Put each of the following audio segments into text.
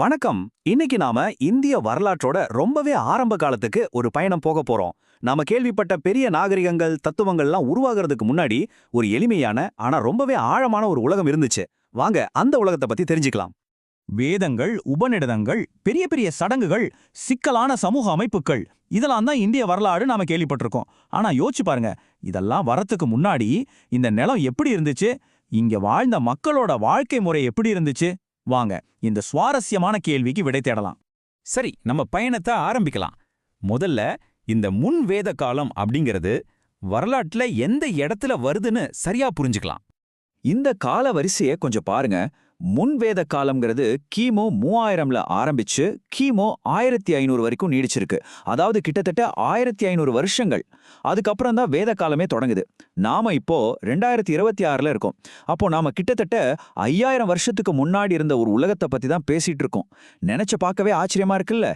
வணக்கம். இன்னைக்கு நாம இந்திய வரலாற்றோட ரொம்பவே ஆரம்ப காலத்துக்கு ஒரு பயணம் போக போறோம். நாம கேள்விப்பட்ட பெரிய நாகரிகங்கள் தத்துவங்கள்லாம் உருவாகிறதுக்கு முன்னாடி ஒரு எளிமையான ஆனா ரொம்பவே ஆழமான ஒரு உலகம் இருந்துச்சு. வாங்க அந்த உலகத்தை பத்தி தெரிஞ்சுக்கலாம். வேதங்கள் உபநிடதங்கள் பெரிய பெரிய சடங்குகள் சிக்கலான சமூக அமைப்புகள் இதெல்லாம் தான் இந்திய வரலாறு நாம கேள்விப்பட்டிருக்கோம். ஆனா யோசிச்சு பாருங்க இதெல்லாம் வரத்துக்கு முன்னாடி இந்த நிலம் எப்படி இருந்துச்சு? இங்க வாழ்ந்த மக்களோட வாழ்க்கை முறை எப்படி இருந்துச்சு? வாங்க இந்த சுவாரஸ்யமான கேள்விக்கு விடை தேடலாம். சரி நம்ம பயணத்தை ஆரம்பிக்கலாம். முதல்ல இந்த முன் வேத காலம் அப்படிங்கிறது வரலாற்றுல எந்த இடத்துல வருதுன்னு சரியா புரிஞ்சுக்கலாம். இந்த கால வரிசையை கொஞ்சம் பாருங்க. முன்வேத காலம்ங்கிறது கிமு மூவாயிரம்ல ஆரம்பிச்சு கிமு ஆயிரத்தி ஐநூறு வரைக்கும் நீடிச்சிருக்கு. அதாவது கிட்டத்தட்ட ஆயிரத்தி ஐநூறு வருஷங்கள். அதுக்கப்புறம் தான் வேத காலமே தொடங்குது. நாம இப்போ ரெண்டாயிரத்தி இருபத்தி ஆறுல இருக்கோம். அப்போ நாம கிட்டத்தட்ட ஐயாயிரம் வருஷத்துக்கு முன்னாடி இருந்த ஒரு உலகத்தை பத்தி தான் பேசிட்டு இருக்கோம். நினைச்சு பார்க்கவே ஆச்சரியமா இருக்குல்ல?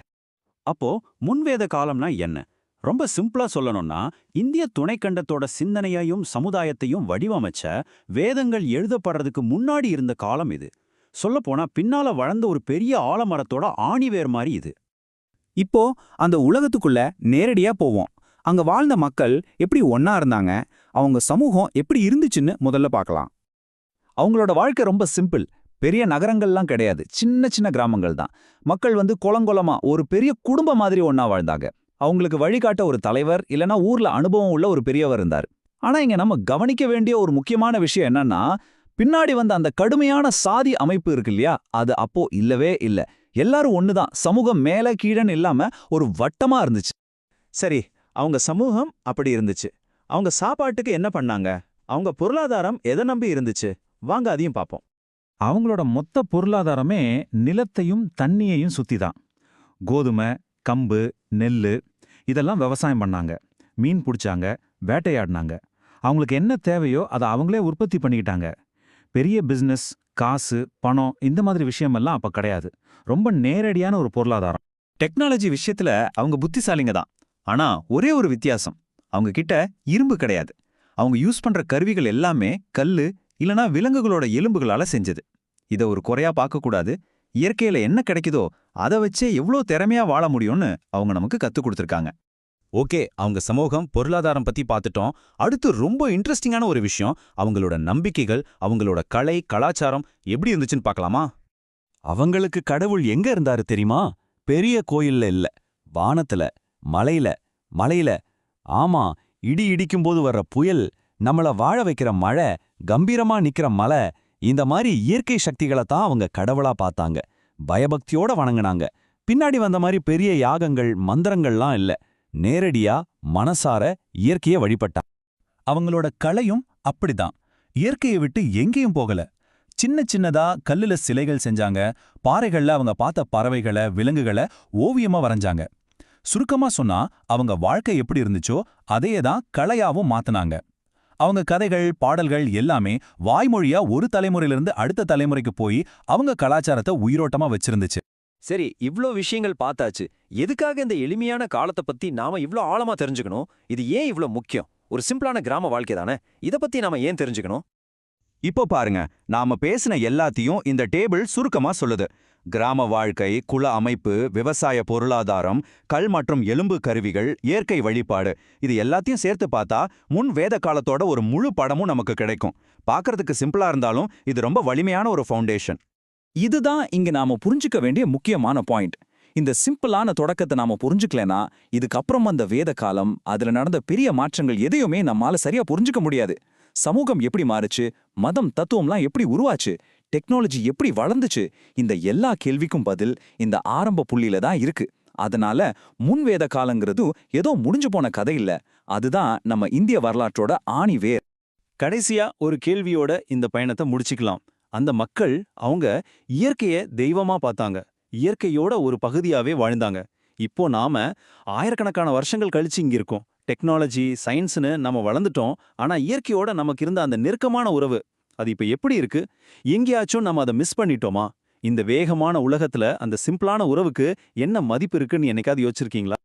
அப்போ முன்வேத காலம்னா என்ன? ரொம்ப சிம்பிளா சொல்லணும்னா இந்திய துணைக்கண்டத்தோட சிந்தனையையும் சமுதாயத்தையும் வடிவமைச்ச வேதங்கள் எழுதப்படுறதுக்கு முன்னாடி இருந்த காலம் இது. சொல்லப்போனா பின்னால வளர்ந்த ஒரு பெரிய ஆலமரத்தோட ஆணிவேர் மாதிரி இது. இப்போ அந்த உலகத்துக்குள்ள நேரடியா போவோம். அங்க வாழ்ந்த மக்கள் எப்படி ஒன்னா இருந்தாங்க? அவங்க சமூகம் எப்படி இருந்துச்சுன்னு முதல்ல பார்க்கலாம். அவங்களோட வாழ்க்கை ரொம்ப சிம்பிள். பெரிய நகரங்கள்லாம் கிடையாது. சின்ன சின்ன கிராமங்கள் தான். மக்கள் வந்து குளங்குளமா ஒரு பெரிய குடும்பம் மாதிரி ஒன்னா வாழ்ந்தாங்க. அவங்களுக்கு வழிகாட்ட ஒரு தலைவர் இல்லனா ஊர்ல அனுபவம் உள்ள ஒரு பெரியவர் இருந்தார். ஆனா இங்க நம்ம கவனிக்க வேண்டிய ஒரு முக்கியமான விஷயம் என்னன்னா பின்னாடி வந்த அந்த கடுமையான சாதி அமைப்பு இருக்கு இல்லையா? அது அப்போ இல்லவே இல்ல. எல்லாரும் ஒண்ணுதான். சமூகம் மேல கீழன்னு இல்லாம ஒரு வட்டமா இருந்துச்சு. சரி அவங்க சமூகம் அப்படி இருந்துச்சு. அவங்க சாப்பாட்டுக்கு என்ன பண்ணாங்க? அவங்க பொருளாதாரம் எதை நம்பி இருந்துச்சு? வாங்க அதையும் பார்ப்போம். அவங்களோட மொத்த பொருளாதாரமே நிலத்தையும் தண்ணியையும் சுத்தி தான் கோதுமை கம்பு நெல்லு இதெல்லாம் விவசாயம் பண்ணாங்க. மீன் பிடிச்சாங்க வேட்டையாடினாங்க. அவங்களுக்கு என்ன தேவையோ அதை அவங்களே உற்பத்தி பண்ணிக்கிட்டாங்க. பெரிய பிசினஸ் காசு பணம் இந்த மாதிரி விஷயமெல்லாம் அப்ப கிடையாது. ரொம்ப நேரடியான ஒரு பொருளாதாரம். டெக்னாலஜி விஷயத்துல அவங்க புத்திசாலிங்க தான். ஆனா ஒரே ஒரு வித்தியாசம். அவங்க கிட்ட இரும்பு கிடையாது. அவங்க யூஸ் பண்ற கருவிகள் எல்லாமே கல்லு இல்லனா விலங்குகளோட எலும்புகளால செஞ்சது. இத ஒரு குறையா பார்க்கக்கூடாது. இயற்கையில என்ன கிடைக்குதோ அதை வச்சே எவ்வளோ திறமையா வாழ முடியும்னு அவங்க நமக்கு கத்துக் கொடுத்துருக்காங்க. ஓகே அவங்க சமூகம் பொருளாதாரம் பத்தி பார்த்துட்டோம் அடுத்து ரொம்ப இன்ட்ரெஸ்டிங்கான ஒரு விஷயம் அவங்களோட நம்பிக்கைகள் அவங்களோட கலை கலாச்சாரம் எப்படி இருந்துச்சுன்னு பார்க்கலாமா அவங்களுக்கு கடவுள் எங்க இருந்தாரு தெரியுமா? பெரிய கோயில்ல இல்ல வானத்துல மலையில மலையில. ஆமா இடி இடிக்கும்போது வர்ற புயல் நம்மள வாழ வைக்கிற மழை கம்பீரமா நிக்கிற மலை இந்த மாதிரி இயற்கை சக்திகளை தான் அவங்க கடவுளா பார்த்தாங்க. பயபக்தியோட வணங்குனாங்க. பின்னாடி வந்த மாதிரி பெரிய யாகங்கள் மந்திரங்கள்லாம் இல்ல. நேரடியா மனசார இயற்கைய வழிபட்டா. அவங்களோட கலையும் அப்படிதான். இயற்கையை விட்டு எங்கேயும் போகல. சின்ன சின்னதா கல்லுல சிலைகள் செஞ்சாங்க. பாறைகள்ல அவங்க பார்த்த பறவைகளை விலங்குகளை ஓவியமா வரைஞ்சாங்க. சுருக்கமா சொன்னா அவங்க வாழ்க்கை எப்படி இருந்துச்சோ அதையே தான் கலையாவும் மாத்துனாங்க. அவங்க கதைகள் பாடல்கள் எல்லாமே வாய்மொழியா ஒரு தலைமுறையிலிருந்து அடுத்த தலைமுறைக்கு போய் அவங்க கலாச்சாரத்தை உயிரோட்டமா வச்சிருந்துச்சு. சரி இவ்ளோ விஷயங்கள் பார்த்தாச்சு. எதுக்காக இந்த எளிமையான காலத்தை பத்தி நாம இவ்ளோ ஆழமா தெரிஞ்சுக்கணும்? இது ஏன் இவ்ளோ முக்கியம்? ஒரு சிம்பிளான கிராம வாழ்க்கை தானே? இத பத்தி நாம ஏன் தெரிஞ்சுக்கணும்? இப்போ பாருங்க. நாம பேசின எல்லாத்தையும் இந்த டேபிள் சுருக்கமா சொல்லுது. கிராம வாழ்க்கை குல அமைப்பு விவசாய பொருளாதாரம் கல் மற்றும் எலும்பு கருவிகள் இயற்கை வழிபாடு இது எல்லாத்தையும் சேர்த்து பார்த்தா முன் வேத காலத்தோட ஒரு முழு படமும் நமக்கு கிடைக்கும். பார்க்கறதுக்கு சிம்பிளா இருந்தாலும் இது ரொம்ப வலிமையான ஒரு ஃபவுண்டேஷன். இதுதான் இங்க நாம புரிஞ்சுக்க வேண்டிய முக்கியமான பாயிண்ட். இந்த சிம்பிளான தொடக்கத்தை நாம புரிஞ்சுக்கலனா இதுக்கப்புறம் அந்த வேத காலம் அதுல நடந்த பெரிய மாற்றங்கள் எதையுமே நம்மால சரியா புரிஞ்சுக்க முடியாது. சமூகம் எப்படி மாறுச்சு மதம் தத்துவம்லாம் எப்படி உருவாச்சு டெக்னாலஜி எப்படி வளர்ந்துச்சு? இந்த எல்லா கேள்விக்கும் பதில் இந்த ஆரம்ப புள்ளியில தான் இருக்கு. அதனால முன்வேத காலங்கிறது ஏதோ முடிஞ்சு போன கதை இல்ல. அதுதான் நம்ம இந்திய வரலாற்றோட ஆணி வேர். கடைசியா ஒரு கேள்வியோட இந்த பயணத்தை முடிச்சுக்கலாம். அந்த மக்கள் அவங்க இயற்கைய தெய்வமா பார்த்தாங்க. இயற்கையோட ஒரு பகுதியாவே வாழ்ந்தாங்க. இப்போ நாம ஆயிரக்கணக்கான வருஷங்கள் கழிச்சு இங்க இருக்கோம். டெக்னாலஜி சயின்ஸ்னு நம்ம வளர்ந்துட்டோம். ஆனா இயற்கையோட நமக்கு இருந்த அந்த நெருக்கமான உறவு அது இப்ப எப்படி இருக்கு? எங்கேயாச்சும் நம்ம அதை மிஸ் பண்ணிட்டோமா? இந்த வேகமான உலகத்துல அந்த சிம்பிளான உறவுக்கு என்ன மதிப்பு இருக்குன்னு என்னைக்காவது யோசிச்சிருக்கீங்களா?